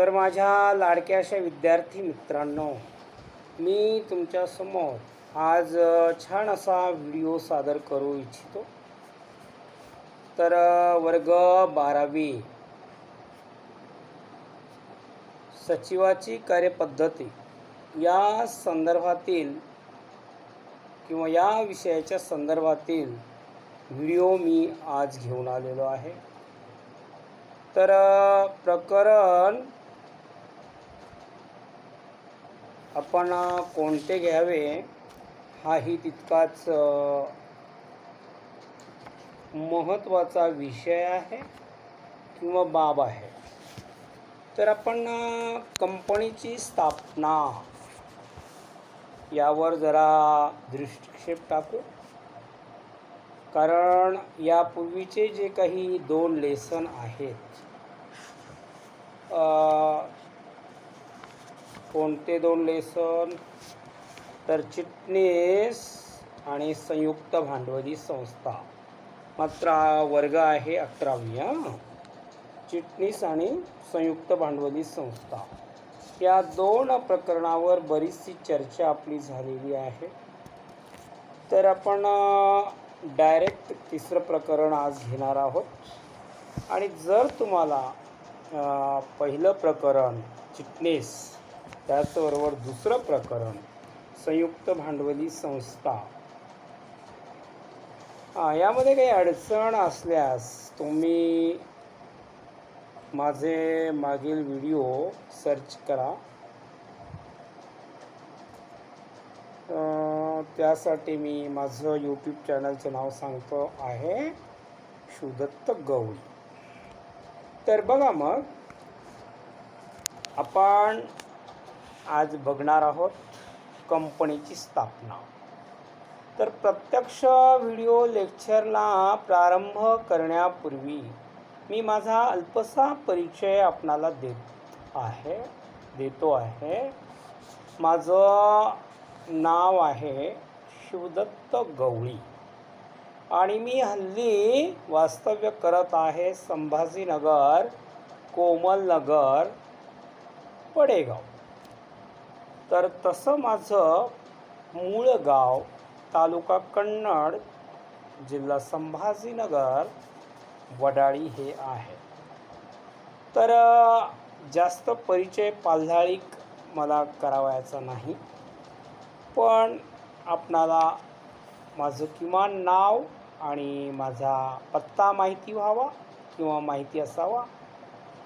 तर माझ्या लाडक्या अशा विद्यार्थी मित्रांनो मी तुमच्यासमोर आज छान असा व्हिडिओ सादर करू इच्छितो. तर वर्ग बारावी. सचिवाची कार्यपद्धती. या संदर्भातील किंवा या विषयाच्या संदर्भातील व्हिडिओ मी आज घेऊन आलेलो आहे. तर प्रकरण आपण कोणते घ्यावे हाही तितकाच महत्त्वाचा विषय आहे किंवा बाब आहे. तर आपण कंपनीची स्थापना यावर जरा दृष्टिक्षेप टाकू. कारण यापूर्वीचे जे काही दोन लेसन आहेत कोणते दोन लेसन? तर चिटणीस आणि संयुक्त भांडवली संस्था. मात्र हा वर्ग आहे अकरावी हां? चिटणीस आणि संयुक्त भांडवली संस्था. या दोन प्रकरणावर बरीचशी चर्चा आपली झालेली आहे. तर आपण डायरेक्ट तिसरं प्रकरण आज घेणार आहोत. आणि जर तुम्हाला पहिलं प्रकरण चिटणीस त्याचबरोबर दुसरं प्रकरण संयुक्त भांडवली संस्था. यामध्ये काही अडचण असल्यास तुम्ही माझे मागील व्हिडिओ सर्च करा. त्यासाठी मी माझं यूट्यूब चॅनलचं नाव सांगतो आहे शिवदत्त गौरी तर बघा मग आपण आज बघणार आहोत कंपनीची स्थापना. तर प्रत्यक्ष व्हिडिओ लेक्चरला प्रारंभ करण्यापूर्वी मी माझा अल्पसा परिचय आपणाला देत आहे देतो आहे. माझं नाव आहे शिवदत्त गवळी आणि मी हल्ली वास्तव्य करत आहे संभाजीनगर कोमलनगर पडेगाव. तर तसं माझं मूळ गाव तालुका कन्नड जिल्हा संभाजीनगर वडाळी हे आहे. तर जास्त परिचय पाल्हाळीक मला करावायचा नाही पण आपणाला माझं किमान नाव आणि माझा पत्ता माहिती व्हावा किंवा माहिती असावा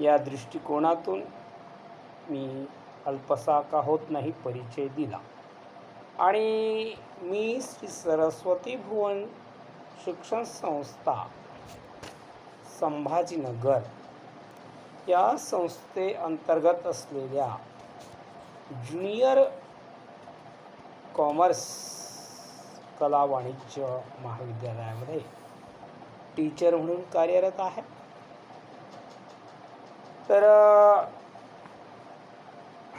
या दृष्टिकोनातून मी अल्पसा का होत नाही परिचय दिला. आणि मी श्री सरस्वती भुवन शिक्षण संस्था संभाजीनगर या संस्थेअंतर्गत असलेल्या ज्युनियर कॉमर्स कला वाणिज्य महाविद्यालयामध्ये टीचर म्हणून कार्यरत आहे. तर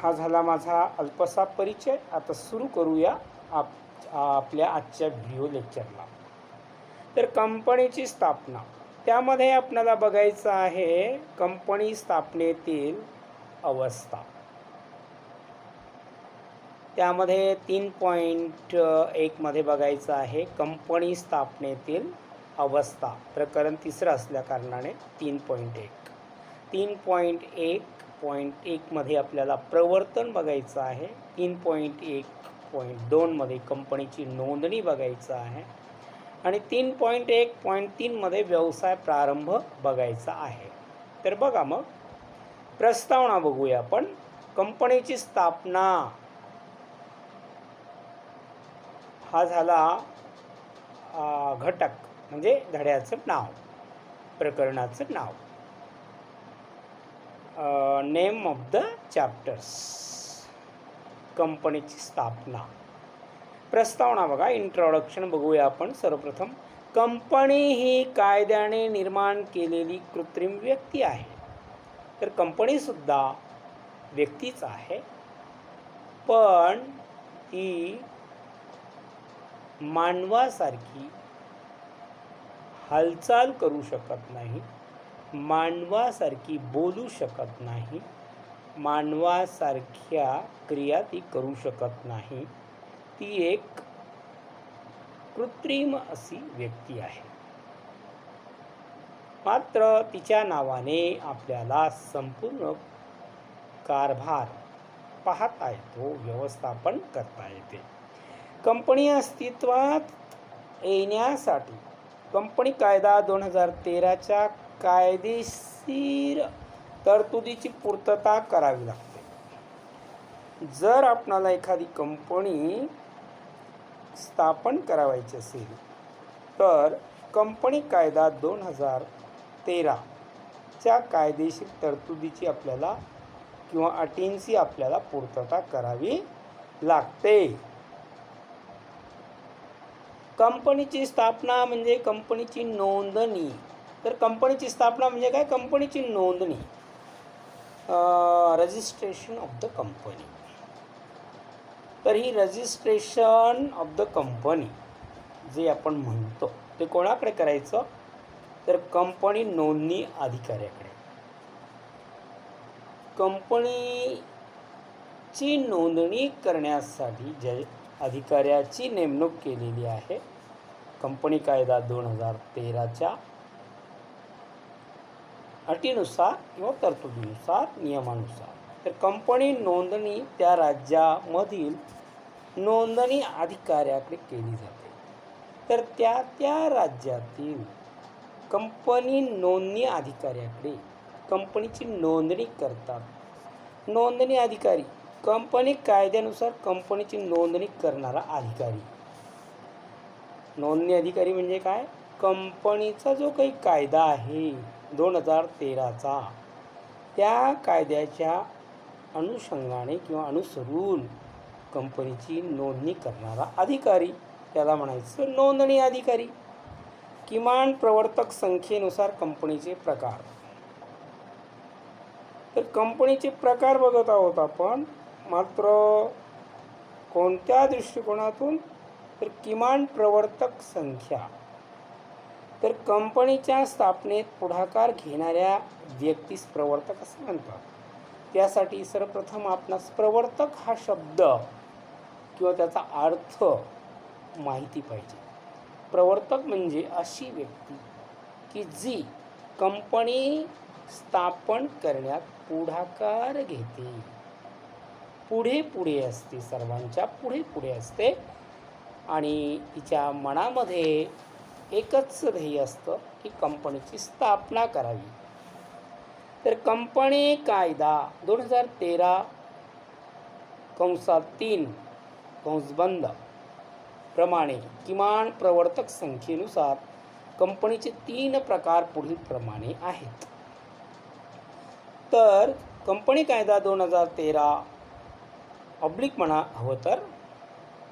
हा झाला माझा अल्पसा परिचय. आता सुरू करूया आप आपल्या आजच्या व्हिडिओ लेक्चरला. तर कंपनीची स्थापना. त्यामध्ये आपल्याला बघायचं आहे कंपनी स्थापनेतील अवस्था. त्यामध्ये तीन पॉईंट एकमध्ये बघायचं आहे कंपनी स्थापनेतील अवस्था. प्रकरण तिसरं असल्या कारणाने तीन पॉईंट एक. तीन पॉईंट एक पॉईंट एकमध्ये आपल्याला प्रवर्तन बघायचं आहे. तीन पॉईंट एक पॉईंट दोनमध्ये कंपनीची नोंदणी बघायचं आहे. आणि तीन पॉईंट एक पॉईंट तीनमध्ये व्यवसाय प्रारंभ बघायचा आहे. तर बघा मग. प्रस्तावना बघूया आपण. कंपनीची स्थापना. हा झाला घटक. म्हणजे धड्याचं नाव. प्रकरणाचं नाव. नेम ऑफ द चॅप्टर्स कंपनीची स्थापना. प्रस्तावना बघा इंट्रोडक्शन बघूया आपण. सर्वप्रथम कंपनी ही कायद्याने निर्माण केलेली कृत्रिम व्यक्ती आहे. तर कंपनीसुद्धा व्यक्तीच आहे. पण ती मानवासारखी हालचाल करू शकत नाही. मानवासारखी बोलू शकत नाही मानवासारख्या क्रिया ती करू शकत नाही. ती एक कृत्रिम अशी व्यक्ती आहे. मात्र तिच्या नावाने आपल्याला संपूर्ण कारभार पाहता येतो व्यवस्थापन करता येते. कंपनी अस्तित्वात येण्यासाठी कंपनी कायदा दोन हजार तेराच्या कायदेशीर तरतुदीची पूर्तता करावी लागते. जर आपणाला एखादी कंपनी स्थापन करावायची असेल तर कंपनी कायदा दोन हजार तेराच्या कायदेशीर तरतुदीची आपल्याला किंवा अटींची आपल्याला पूर्तता करावी लागते. कंपनीची स्थापना म्हणजे कंपनीची नोंदणी. तर कंपनीची स्थापना म्हणजे काय? कंपनीची नोंदणी. रजिस्ट्रेशन ऑफ द कंपनी तर ही रजिस्ट्रेशन ऑफ द कंपनी जे आपण म्हणतो ते कोणाकडे करायचं? तर कंपनी नोंदणी अधिकाऱ्याकडे. कंपनीची नोंदणी करण्यासाठी जे अधिकाऱ्याची नेमणूक केलेली आहे. कंपनी कायदा दोन हजार तेराच्या अटीनुसार किंवा तरतुदीनुसार नियमानुसार. तर कंपनी नोंदणी त्या राज्यामधील नोंदणी अधिकाऱ्याकडे केली जाते. तर त्या त्या राज्यातील कंपनी नोंदणी अधिकाऱ्याकडे कंपनीची नोंदणी करतात. नोंदणी अधिकारी कंपनी कायद्यानुसार कंपनीची नोंदणी करणारा अधिकारी. नोंदणी अधिकारी म्हणजे काय? कंपनीचा जो काही कायदा आहे दोन हजार तेराचा त्या कायद्याच्या अनुषंगाने किंवा अनुसरून कंपनीची नोंदणी करणारा अधिकारी त्याला म्हणायचं नोंदणी अधिकारी. किमान प्रवर्तक संख्येनुसार कंपनीचे प्रकार. तर कंपनीचे प्रकार बघत आहोत आपण. मात्र कोणत्या दृष्टिकोनातून तर किमान प्रवर्तक संख्या. तर कंपनीच्या स्थापनेत पुढाकार घेणाऱ्या व्यक्तीस प्रवर्तक असं म्हणतात. त्यासाठी सर्वप्रथम आपणास प्रवर्तक हा शब्द किंवा त्याचा अर्थ माहिती पाहिजे. प्रवर्तक म्हणजे अशी व्यक्ती की जी कंपनी स्थापन करण्यात पुढाकार घेते. पुढे पुढे असते सर्वांच्या पुढे पुढे असते. आणि तिच्या मनामध्ये एकच ध्येय असतं की कंपनीची स्थापना करावी. तर कंपनी कायदा दोन हजार तेरा कंसात तीन कंसबंद प्रमाणे किमान प्रवर्तक संख्येनुसार कंपनीचे तीन प्रकार पुढील प्रमाणे आहेत. तर कंपनी कायदा दोन हजार तेरा ऑब्लिक म्हणा हवं तर.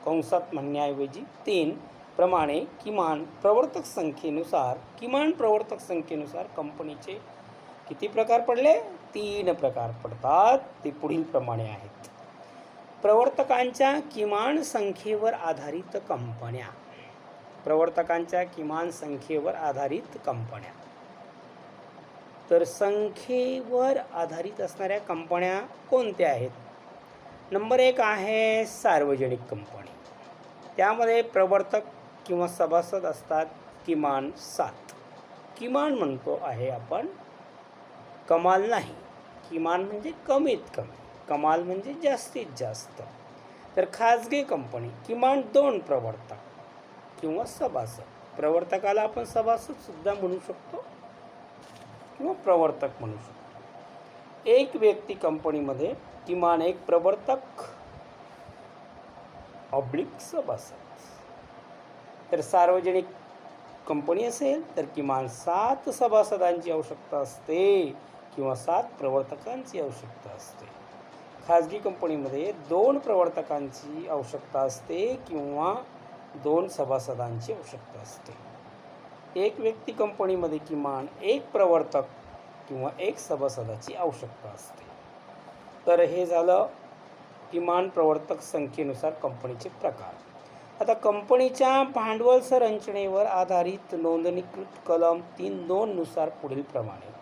कंसात म्हणण्याऐवजी तीन प्रमाणे किमान प्रवर्तक संख्येनुसार किमान प्रवर्तक संख्येनुसार कंपनीचे किती प्रकार पडले? तीन प्रकार पडतात. ते पुढील प्रमाणे आहेत. प्रवर्तकांच्या किमान संख्येवर आधारित कंपन्या. प्रवर्तकांच्या किमान संख्येवर आधारित कंपन्या. तर संख्येवर आधारित असणाऱ्या कंपन्या कोणत्या आहेत? नंबर एक आहे सार्वजनिक कंपनी. त्यामध्ये प्रवर्तक किंवा सभासद असतात किमान सात. किमान म्हणतो आहे आपण कमाल नाही. किमान म्हणजे कमीत कमी. कमाल म्हणजे जास्तीत जास्त. तर खाजगी कंपनी किमान दोन प्रवर्तक किंवा सभासद. प्रवर्तकाला आपण सभासदसुद्धा म्हणू शकतो किंवा प्रवर्तक म्हणू शकतो. एक व्यक्ती कंपनीमध्ये किमान एक प्रवर्तक. ऑब्लिक सभासद तर सार्वजनिक कंपनी असेल तर किमान सात सभासदांची आवश्यकता असते किंवा सात प्रवर्तकांची आवश्यकता असते. खाजगी कंपनीमध्ये दोन प्रवर्तकांची आवश्यकता असते किंवा दोन सभासदांची आवश्यकता असते. एक व्यक्ती कंपनीमध्ये किमान एक प्रवर्तक किंवा एक सभासदाची आवश्यकता असते. तर हे झालं किमान प्रवर्तक संख्येनुसार कंपनीचे प्रकार. आता कंपनीच्या भांडवल संरचनेवर आधारित नोंदणीकृत कलम तीन दोननुसार पुढील प्रमाणे.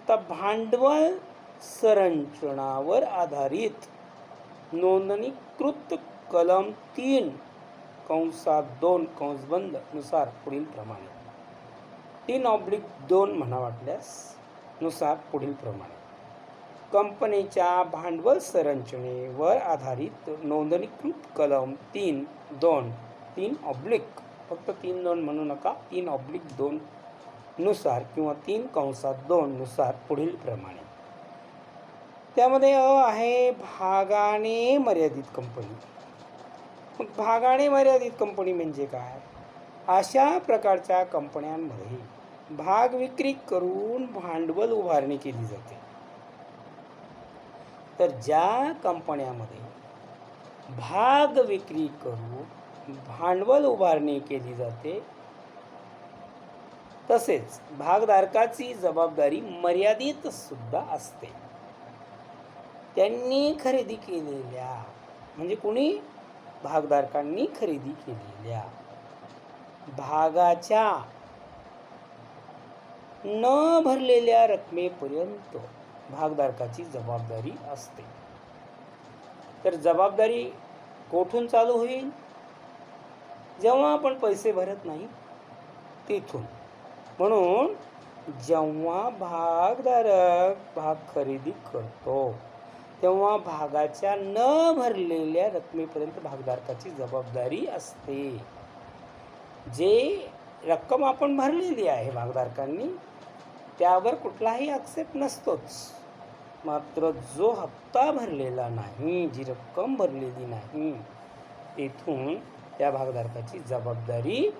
आता भांडवल संरचनावर आधारित नोंदणीकृत कलम तीन कंसात दोन कंसबंदनुसार पुढील प्रमाणे. तीन ऑब्लिक दोन म्हणा वाटल्यास नुसार पुढील प्रमाणे. कंपनीच्या भांडवल संरचनेवर आधारित नोंदणीकृत कलम तीन दोन तीन ऑब्लिक फक्त तीन दोन म्हणू नका. तीन ऑब्लिक दोन नुसार किंवा तीन कंसात दोन नुसार पुढील प्रमाणे. त्यामध्ये अ आहे भागाने मर्यादित कंपनी. मग भागाने मर्यादित कंपनी म्हणजे काय? अशा प्रकारच्या कंपन्यांमध्ये भाग विक्री करून भांडवल उभारणी केली जाते. तर ज्या कंपन्यामध्ये भाग विक्री करून भांडवल उभारणी केली जाते तसेच भागधारकाची जबाबदारी मर्यादित सुद्धा असते. त्यांनी खरेदी केलेल्या म्हणजे कोणी? भागधारकांनी खरेदी केलेल्या भागाच्या न भरलेल्या रकमेपर्यंत भागधारकाची जबाबदारी असते. तर जबाबदारी कोठून चालू होईल? जेव्हा आपण पैसे भरत नाही तिथून. म्हणून जेव्हा भागधारक भाग खरेदी करतो तेव्हा भागाच्या न भरलेल्या रकमेपर्यंत भागधारकाची जबाबदारी असते. जे रक्कम आपण भरलेली आहे भागधारकांनी त्यावर कुठलाही आक्षेप नसतोच. मात्र जो हप्ता भरलेला नाही जी रक्कम भरलेली नाही तेथून त्या भागधारकाची जबाबदारी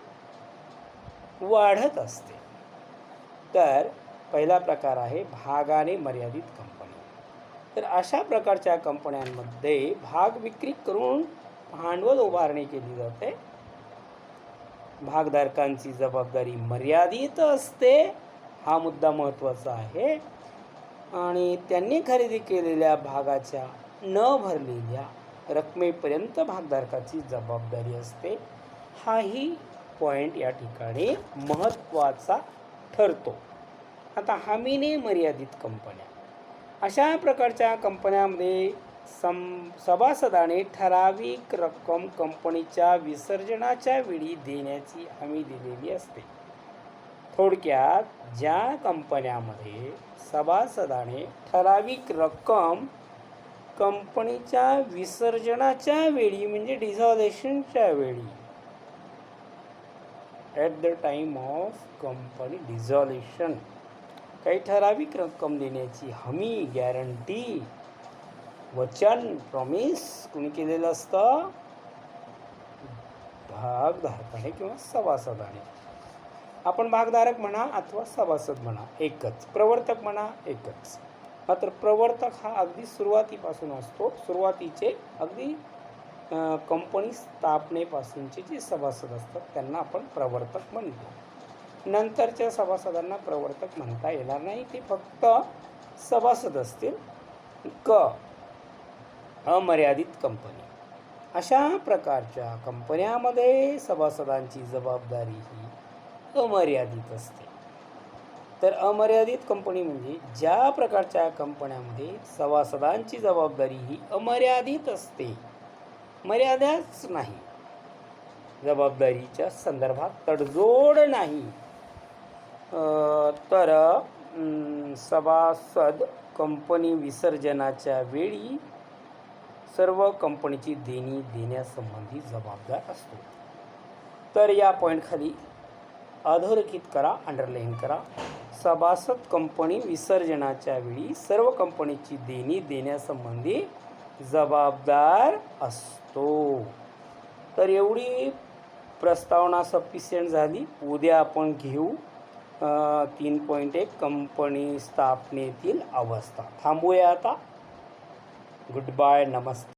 वाढत असते. तर पहिला प्रकार आहे भागाने मर्यादित कंपनी. तर अशा प्रकारच्या कंपन्यांमध्ये भाग विक्री करून भांडवल उभारणी केली जाते. भागधारकांची जबाबदारी मर्यादित असते. हा मुद्दा महत्त्वाचा आहे. आणि त्यांनी खरेदी केलेल्या भागाच्या न भरलेल्या रकमेपर्यंत भागधारकाची जबाबदारी असते. हाही पॉईंट या ठिकाणी महत्त्वाचा ठरतो. आता हमीने मर्यादित कंपन्या. अशा प्रकारच्या कंपन्यामध्ये सम सभासदाने ठराविक रक्कम कंपनीच्या विसर्जनाच्या वेळी देण्याची हमी दिलेली असते. थोडक्यात ज्या कंपन्यामध्ये सभासदाने ठराविक रक्कम कंपनीच्या विसर्जनाच्या वेळी म्हणजे डिझॉल्युशनच्या वेळी at the time of company dissolution काही ठराविक रक्कम देण्याची हमी गॅरंटी वचन प्रॉमिस कोणी केलेलं असतं? भागधारकाने किंवा सभासदाने. आपण भागधारक म्हणा अथवा सभासद म्हणा एकच. प्रवर्तक म्हणा एकच. मात्र प्रवर्तक हा अगदी सुरुवातीपासून असतो. सुरुवातीचे अगदी कंपनी स्थापनेपासूनचे जे सभासद असतात त्यांना आपण प्रवर्तक म्हणतो. नंतरच्या सभासदांना प्रवर्तक म्हणता येणार नाही. ते फक्त सभासद असतील. क अमर्यादित कंपनी अशा प्रकारच्या कंपन्यामध्ये सभासदांची जबाबदारी ही अमर्यादित असते. तर अमर्यादित कंपनी म्हणजे ज्या प्रकारच्या कंपन्यामध्ये सभासदांची जबाबदारी ही अमर्यादित असते. मर्यादाच नाही. जबाबदारीच्या संदर्भात तडजोड नाही. तर सभासद कंपनी विसर्जनाच्या वेळी सर्व कंपनीची देणी देण्यासंबंधी जबाबदार असतो. तर या पॉईंटखाली अधोरेखित करा अंडरलाईन करा. सभासद कंपनी विसर्जनाच्या वेळी सर्व कंपनीची देणी देण्यासंबंधी जबाबदार असतो. तर एवढी प्रस्तावना सफिशियंट झाली. उद्या आपण घेऊ. तीन पॉईंट एक कंपनी स्थापनेतील अवस्था. थांबूया आता. गुड बाय नमस्ते